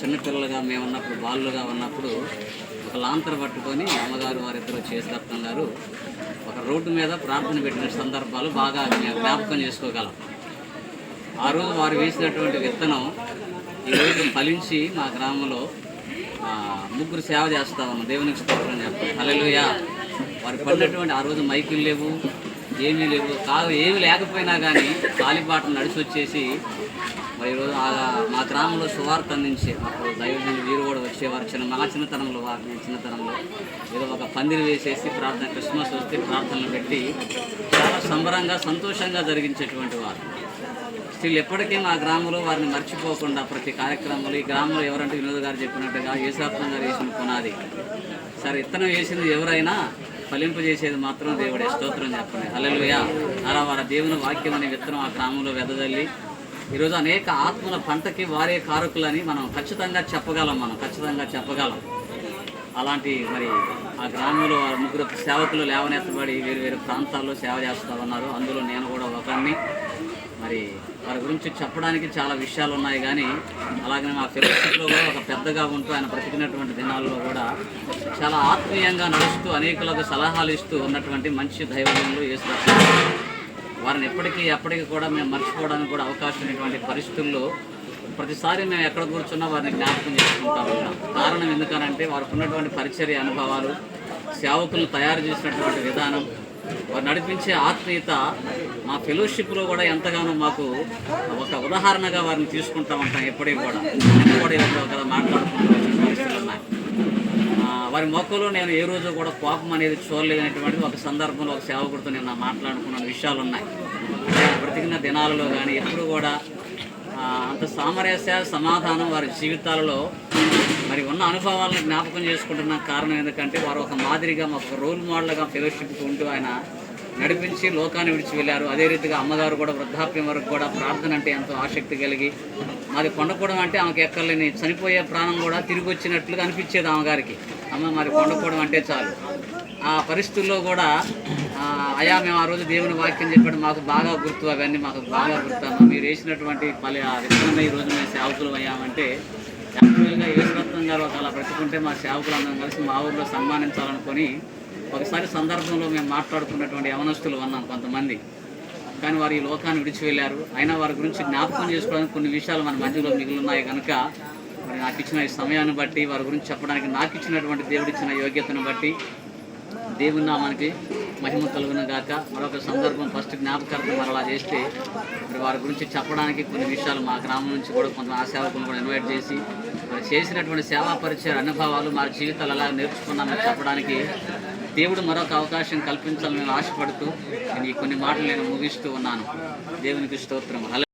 చిన్నపిల్లలుగా మేము ఉన్నప్పుడు బాలుగా ఉన్నప్పుడు ఒక లాంతర్ పట్టుకొని అమ్మగారు వారిద్దరు చేసి గారు ఒక రోడ్డు మీద ప్రార్థన పెట్టిన సందర్భాలు బాగా మేము జ్ఞాపకం చేసుకోగలం. ఆ రోజు వారు వేసినటువంటి విత్తనం ఈరోజు ఫలించి మా గ్రామంలో ముగ్గురు సేవ చేస్తా ఉన్నాం. దేవునికి స్తోత్రం చెప్తాం. హల్లెలూయా. వారు పడినటువంటి ఆ రోజు మైకులు లేవు ఏమీ లేవు. కాదు ఏమి లేకపోయినా కానీ కాలిబాటలు నడిచి వచ్చేసి మరి ఈరోజు మా గ్రామంలో సువార్త అందించి మాకు దైవజనులు వీరు కూడా వచ్చేవారు. చిన్న మా చిన్నతనంలో వారు నేను చిన్నతనంలో ఏదో ఒక పందిరి వేసేసి ప్రార్థన క్రిస్మస్ వస్తే ప్రార్థనలు పెట్టి చాలా సంబరంగా సంతోషంగా జరిగించేటువంటి వారు. స్టిల్ ఎప్పటికీ మా గ్రామంలో వారిని మర్చిపోకుండా ప్రతి కార్యక్రమంలో ఈ గ్రామంలో ఎవరంటే వినోద్ గారు చెప్పినట్టుగా యేసాత్మ గారు వేసిన పునాది. సరే ఇత్తనం వేసింది ఎవరైనా ఫలింపజేసేది మాత్రం దేవుడే. స్తోత్రం చెప్పండి. అల్లెలుయ అలా వారి దేవుని వాక్యం అనే విత్తనం ఆ గ్రామంలో వెదజల్లి ఈరోజు అనేక ఆత్మల పంటకి వారే కారకులని మనం ఖచ్చితంగా చెప్పగలం మనం ఖచ్చితంగా చెప్పగలం. అలాంటి మరి ఆ గ్రామంలో ఆ ముగ్గురు సేవకులు లేవనెత్తబడి వేరు వేరు ప్రాంతాల్లో సేవ చేస్తూ ఉన్నారు. అందులో నేను కూడా ఒకరిని. మరి వారి గురించి చెప్పడానికి చాలా విషయాలు ఉన్నాయి కానీ అలాగే మా ఫెలోషిప్లో కూడా ఒక పెద్దగా ఉంటూ ఆయన బ్రతికినటువంటి దినాల్లో కూడా చాలా ఆత్మీయంగా నడుస్తూ అనేకులకు సలహాలు ఇస్తూ ఉన్నటువంటి మంచి దైవజనులు యేసు వారిని ఎప్పటికీ ఎప్పటికీ కూడా మేము మర్చిపోవడానికి కూడా అవకాశం ఉన్నటువంటి పరిస్థితుల్లో ప్రతిసారి మేము ఎక్కడ కూర్చున్నా వారిని జ్ఞాపకం చేసుకుంటా ఉంటాం. కారణం ఎందుకనంటే వారికి ఉన్నటువంటి పరిచర్య అనుభవాలు సేవకులను తయారు చేసినటువంటి విధానం వారు నడిపించే ఆత్మీయత మా ఫెలోషిప్లో కూడా ఎంతగానో మాకు ఒక ఉదాహరణగా వారిని తీసుకుంటా ఉంటాం ఎప్పటికీ కూడా. కూడా మాట్లాడుకుంటూ వచ్చిన పరిస్థితులు ఉన్నాయి. వారి మొక్కలో నేను ఏ రోజు కూడా కోపం అనేది చూడలేదనేటువంటి ఒక సందర్భంలో ఒక సేవకుడితో నేను మాట్లాడుకున్న విషయాలు ఉన్నాయి. బ్రతికిన దినాలలో కానీ ఎప్పుడు కూడా అంత సామరస్య సమాధానం వారి జీవితాలలో మరి ఉన్న అనుభవాలను జ్ఞాపకం చేసుకుంటున్న కారణం ఎందుకంటే వారు ఒక మాదిరిగా ఒక రోల్ మోడల్గా ఫెలోషిప్ ఉంటూ ఆయన నడిపించి లోకాన్ని విడిచి వెళ్ళారు. అదే రీతిగా అమ్మగారు కూడా వృద్ధాప్యం వరకు కూడా ప్రార్థన అంటే ఎంతో ఆసక్తి కలిగి మాది కొండకూడం అంటే ఆమెకు ఎక్కర్లేని చనిపోయే ప్రాణం కూడా తిరిగి వచ్చినట్లుగా అనిపించేది అమ్మగారికి అమ్మ మరి కొండకూడం అంటే చాలు. ఆ పరిస్థితుల్లో కూడా అయా మేము ఆ రోజు దేవుని వాక్యం చెప్పాడు మాకు బాగా గుర్తు. అవన్నీ మాకు బాగా గుర్తు అమ్మ. మీరు వేసినటువంటి పలు ఆ ఈ రోజు మేము సేవకులు అయ్యామంటే యాక్చువల్గా యేసురత్నం గారు ఒక అలా పెట్టుకుంటే మా సేవకులు అందరం కలిసి మా ఊర్లో సన్మానించాలనుకొని ఒకసారి సందర్భంలో మేము మాట్లాడుకున్నటువంటి యవనస్తులు ఉన్నాం కొంతమంది. కానీ వారు ఈ లోకాన్ని విడిచి వెళ్ళారు అయినా వారి గురించి జ్ఞాపకం చేసుకోవడానికి కొన్ని విషయాలు మన మధ్యలో మిగిలి ఉన్నాయి కనుక మరి నాకు ఇచ్చిన ఈ సమయాన్ని బట్టి వారి గురించి చెప్పడానికి నాకు ఇచ్చినటువంటి దేవుడు ఇచ్చిన యోగ్యతను బట్టి దేవుని నామానికి మహిమ కలుగును గాక. మరొక సందర్భం ఫస్ట్ జ్ఞాపకార్థం మరలా చేస్తే మరి వారి గురించి చెప్పడానికి కొన్ని విషయాలు మా గ్రామం నుంచి కూడా కొంత ఆ సేవకులను కూడా ఇన్వైట్ చేసి మరి చేసినటువంటి సేవా పరిచయ అనుభవాలు మా జీవితాలు ఎలా నేర్చుకున్నామని చెప్పడానికి దేవుడు మరొక అవకాశం కల్పించాలని నేను ఆశపడుతూ నేను ఈ కొన్ని మాటలు నేను ముగిస్తూ ఉన్నాను. దేవునికి స్తోత్రం.